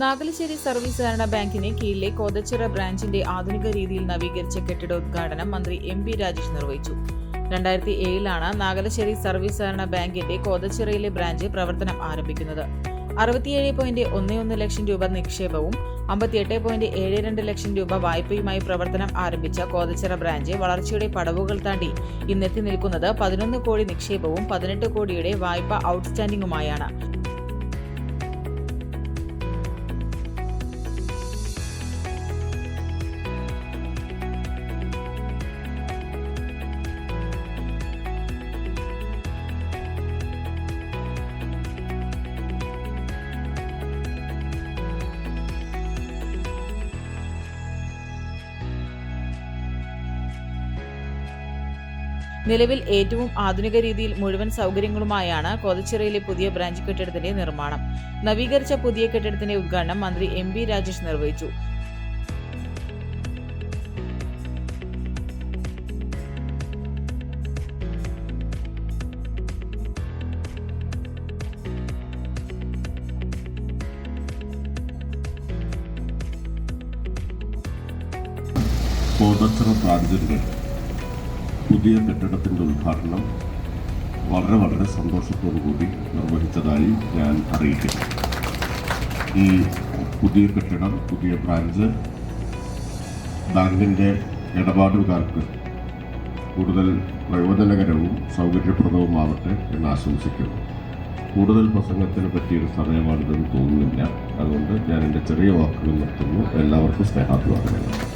Nagalassery service സഹകരണ ബാങ്കിന് കീഴിലെ കോതച്ചിറ ബ്രാഞ്ചിന്റെ ആധുനിക രീതിയിൽ നവീകരിച്ച കെട്ടിടോദ്ഘാടനം മന്ത്രി എം പി രാജേഷ് നിർവഹിച്ചു. രണ്ടായിരത്തി ഏഴിലാണ് നാഗലശ്ശേരി സർവീസ് സഹകരണ ബാങ്കിന്റെ കോതച്ചിറയിലെ ബ്രാഞ്ച് പ്രവർത്തനം ആരംഭിക്കുന്നത്. അറുപത്തിയേഴ് പോയിന്റ് ഒന്ന് ഒന്ന് ലക്ഷം രൂപ നിക്ഷേപവും അമ്പത്തിയെട്ട് പോയിന്റ് ഏഴ് രണ്ട് ലക്ഷം രൂപ വായ്പയുമായി പ്രവർത്തനം ആരംഭിച്ച കോതച്ചിറ ബ്രാഞ്ച് വളർച്ചയുടെ പടവുകൾ താണ്ടി ഇന്നെത്തി നിൽക്കുന്നത് പതിനൊന്ന് കോടി നിക്ഷേപവും പതിനെട്ട് കോടിയുടെ വായ്പ ഔട്ട്സ്റ്റാൻഡിംഗുമായാണ്. നിലവിൽ ഏറ്റവും ആധുനിക രീതിയിൽ മുഴുവൻ സൗകര്യങ്ങളുമായാണ് കോതച്ചിറയിലെ പുതിയ ബ്രാഞ്ച് കെട്ടിടത്തിന്റെ നിർമ്മാണം. നവീകരിച്ച പുതിയ കെട്ടിടത്തിന്റെ ഉദ്ഘാടനം മന്ത്രി എം ബി രാജേഷ് നിർവഹിച്ചു. കോതച്ചിറ ബ്രാഞ്ചിന്റെ പുതിയ കെട്ടിടത്തിന്റെ ഉദ്ഘാടനം വളരെ വളരെ സന്തോഷത്തോടു കൂടി നിർവഹിച്ചതായി ഞാൻ അറിയിക്കുന്നു. ഈ പുതിയ കെട്ടിടം പുതിയ ബ്രാഞ്ച് ബാങ്കിന്റെ ഇടപാടുകാർക്ക് കൂടുതൽ പ്രയോജനകരവും സൗകര്യപ്രദവുമാവട്ടെ എന്ന് ആശംസിക്കുന്നു. കൂടുതൽ പ്രസംഗത്തിന് പറ്റിയൊരു സമയമാണിതെന്ന് തോന്നുന്നില്ല. അതുകൊണ്ട് ഞാൻ എന്റെ ചെറിയ വാക്കുകൾ നിർത്തുന്നു. എല്ലാവർക്കും സ്നേഹാഭിവാദനങ്ങൾ.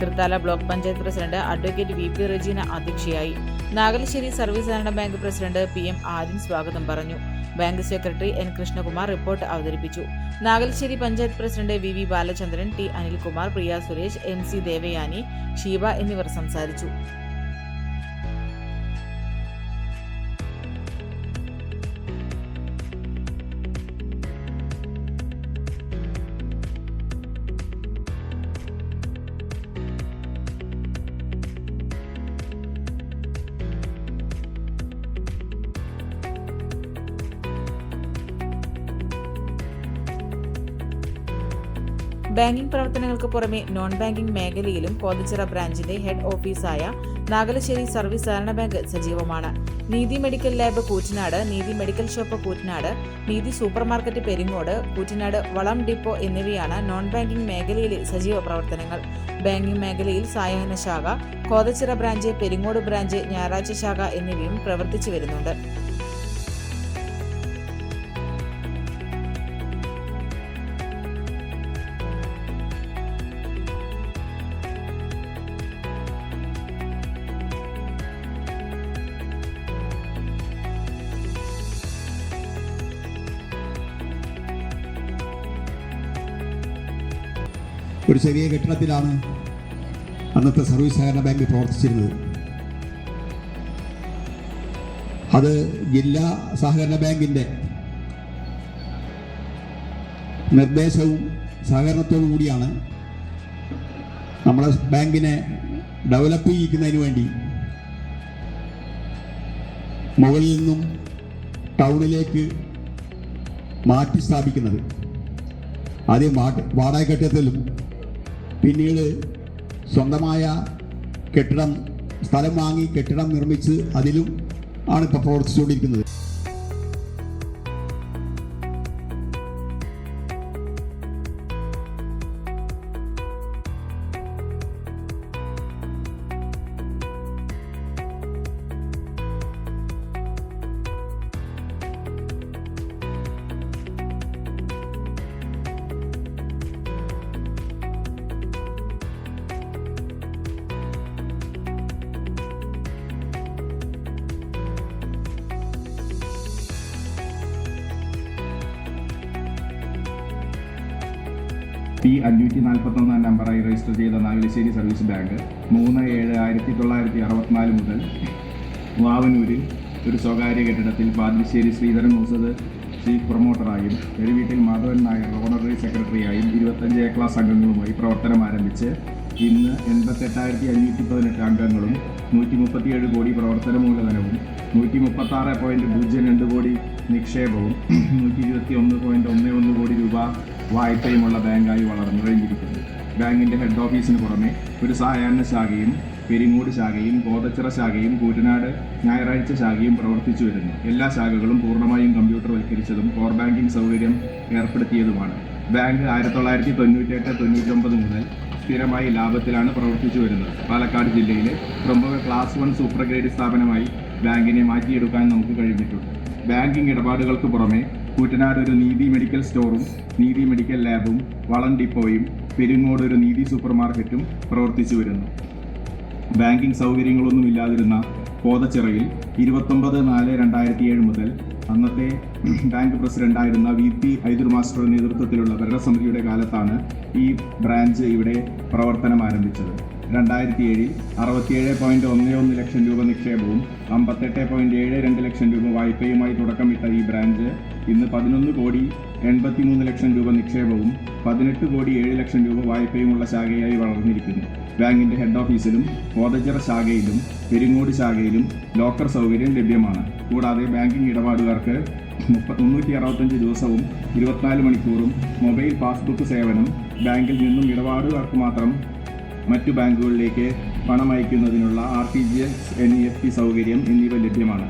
Thrithala block panchayat president advocate V P Rajeena അധ്യക്ഷയായി. നാഗലശ്ശേരി സർവീസ് സഹകരണ bank president P M Adin സ്വാഗതം പറഞ്ഞു. Bank secretary N Krishnakumar report അവതരിപ്പിച്ചു. Nagalassery panchayat president V V Balachandran T Anilkumar Priya Suresh M C Devayani Sheeba എന്നിവർ സംസാരിച്ചു. Banking പ്രവർത്തനങ്ങൾക്ക് പുറമെ non banking മേഖലയിലും കോതച്ചിറ ബ്രാഞ്ചിന്റെ ഹെഡ് ഓഫീസായ നാഗലശ്ശേരി സർവീസ് സഹകരണ ബാങ്ക് സജീവമാണ്. നീതി മെഡിക്കൽ ലാബ് കൂറ്റനാട് നീതി മെഡിക്കൽ ഷോപ്പ് കൂറ്റനാട് നീതി സൂപ്പർമാർക്കറ്റ് പെരിങ്ങോട് കൂറ്റനാട് വളം ഡിപ്പോ എന്നിവയാണ് നോൺ ബാങ്കിംഗ് മേഖലയിലെ സജീവ പ്രവർത്തനങ്ങൾ. ബാങ്കിംഗ് മേഖലയിൽ സായാഹ്ന ശാഖ കോതച്ചിറ ബ്രാഞ്ച് പെരിങ്ങോട് ബ്രാഞ്ച് ഞായറാഴ്ച ശാഖ എന്നിവയും പ്രവർത്തിച്ചു വരുന്നുണ്ട്. ഒരു ചെറിയ കെട്ടിടത്തിലാണ് അന്നത്തെ സർവീസ് സഹകരണ ബാങ്ക് പ്രവർത്തിച്ചിരുന്നത്. അത് ജില്ലാ സഹകരണ ബാങ്കിന്റെ നിർദ്ദേശവും സഹകരണത്തോടു കൂടിയാണ് നമ്മുടെ ബാങ്കിനെ ഡെവലപ്പ് ചെയ്യിക്കുന്നതിന് വേണ്ടി മുകളിൽ നിന്നും ടൗണിലേക്ക് മാറ്റി സ്ഥാപിക്കുന്നത്. ആദ്യം വാട വാടക കെട്ടിടത്തിലും പിന്നീട് സ്വന്തമായ കെട്ടിടം സ്ഥലം വാങ്ങി കെട്ടിടം നിർമ്മിച്ച് അതിലും ആണ് ഇപ്പോൾ പ്രവർത്തിച്ചുകൊണ്ടിരിക്കുന്നത്. പി അഞ്ഞൂറ്റി നാൽപ്പത്തൊന്നാം നമ്പറായി രജിസ്റ്റർ ചെയ്ത നാഗലശ്ശേരി സർവീസ് ബാങ്ക് മൂന്ന് ഏഴ് ആയിരത്തി തൊള്ളായിരത്തി അറുപത്തിനാല് മുതൽ വാവനൂരിൽ ഒരു സ്വകാര്യ കെട്ടിടത്തിൽ പാതിശ്ശേരി ശ്രീധരൻ മൂസത് ചീഫ് പ്രൊമോട്ടറായും പെരുവീട്ടിൽ മാധവൻ നായർ ഓണററി സെക്രട്ടറിയായും ഇരുപത്തഞ്ച് എ ക്ലാസ് അംഗങ്ങളുമായി പ്രവർത്തനം ആരംഭിച്ച് ഇന്ന് എൺപത്തെട്ടായിരത്തി അഞ്ഞൂറ്റി പതിനെട്ട് അംഗങ്ങളും നൂറ്റി മുപ്പത്തിയേഴ് കോടി പ്രവർത്തന മൂലധനവും നൂറ്റി മുപ്പത്തി ആറ് പോയിന്റ് പൂജ്യം രണ്ട് കോടി നിക്ഷേപവും നൂറ്റി വായ്പയുമുള്ള ബാങ്കായി വളർന്നു കഴിഞ്ഞിരിക്കുന്നു. ബാങ്കിന്റെ ഹെഡ് ഓഫീസിന് പുറമെ ഒരു സായാഹ്ന ശാഖയും പെരിങ്ങോട് ശാഖയും കോതച്ചിറ ശാഖയും കൂറ്റനാട് ഞായറാഴ്ച ശാഖയും പ്രവർത്തിച്ചു വരുന്നു. എല്ലാ ശാഖകളും പൂർണമായും കമ്പ്യൂട്ടർവൽക്കരിച്ചതും കോർ ബാങ്കിംഗ് സൗകര്യം ഏർപ്പെടുത്തിയതുമാണ്. ബാങ്ക് ആയിരത്തി തൊള്ളായിരത്തി തൊണ്ണൂറ്റെട്ട് തൊണ്ണൂറ്റൊമ്പത് മുതൽ സ്ഥിരമായി ലാഭത്തിലാണ് പ്രവർത്തിച്ചു വരുന്നത്. പാലക്കാട് ജില്ലയിലെ പ്രമുഖ ക്ലാസ് വൺ സൂപ്പർ ഗ്രേഡ് സ്ഥാപനമായി ബാങ്കിനെ മാറ്റിയെടുക്കാൻ നമുക്ക് കഴിഞ്ഞിട്ടുണ്ട്. ബാങ്കിംഗ് ഇടപാടുകൾക്ക് പുറമെ കൂറ്റനാട് ഒരു നീതി മെഡിക്കൽ സ്റ്റോറും നീതി മെഡിക്കൽ ലാബും വളം ഡിപ്പോയും പെരുങ്ങോട് ഒരു നീതി സൂപ്പർ മാർക്കറ്റും പ്രവർത്തിച്ചു വരുന്നു. ബാങ്കിംഗ് സൗകര്യങ്ങളൊന്നും ഇല്ലാതിരുന്ന കോതച്ചിറയിൽ ഇരുപത്തൊമ്പത് നാല് രണ്ടായിരത്തി ഏഴ് മുതൽ അന്നത്തെ ബാങ്ക് പ്രസിഡന്റായിരുന്ന വി പി ഹൈദർ മാസ്റ്ററുടെ നേതൃത്വത്തിലുള്ള ഭരണസമിതിയുടെ കാലത്താണ് ഈ ബ്രാഞ്ച് ഇവിടെ പ്രവർത്തനം ആരംഭിച്ചത്. രണ്ടായിരത്തി ഏഴിൽ അറുപത്തിയേഴ് പോയിന്റ് ഒന്ന് ഒന്ന് ലക്ഷം രൂപ നിക്ഷേപവും അമ്പത്തെട്ട് പോയിന്റ് ഏഴ് രണ്ട് ലക്ഷം രൂപ വായ്പയുമായി തുടക്കമിട്ട ഈ ബ്രാഞ്ച് ഇന്ന് പതിനൊന്ന് കോടി എൺപത്തിമൂന്ന് ലക്ഷം രൂപ നിക്ഷേപവും പതിനെട്ട് കോടി ഏഴ് ലക്ഷം രൂപ വായ്പയുമുള്ള ശാഖയായി വളർന്നിരിക്കുന്നു. ബാങ്കിന്റെ ഹെഡ് ഓഫീസിലും കോതച്ചിറ ശാഖയിലും പെരിങ്ങോട് ശാഖയിലും ലോക്കർ സൗകര്യം ലഭ്യമാണ്. കൂടാതെ ബാങ്കിംഗ് ഇടപാടുകാർക്ക് മുന്നൂറ്റി അറുപത്തഞ്ച് ദിവസവും ഇരുപത്തിനാല് മണിക്കൂറും മൊബൈൽ പാസ്ബുക്ക് സേവനം ബാങ്കിൽ നിന്നും ഇടപാടുകാർക്ക് മാത്രം മറ്റു ബാങ്കുകളിലേക്ക് പണം അയക്കുന്നതിനുള്ള R T G S N E F T സൗകര്യം എന്നിവ ലഭ്യമാണ്.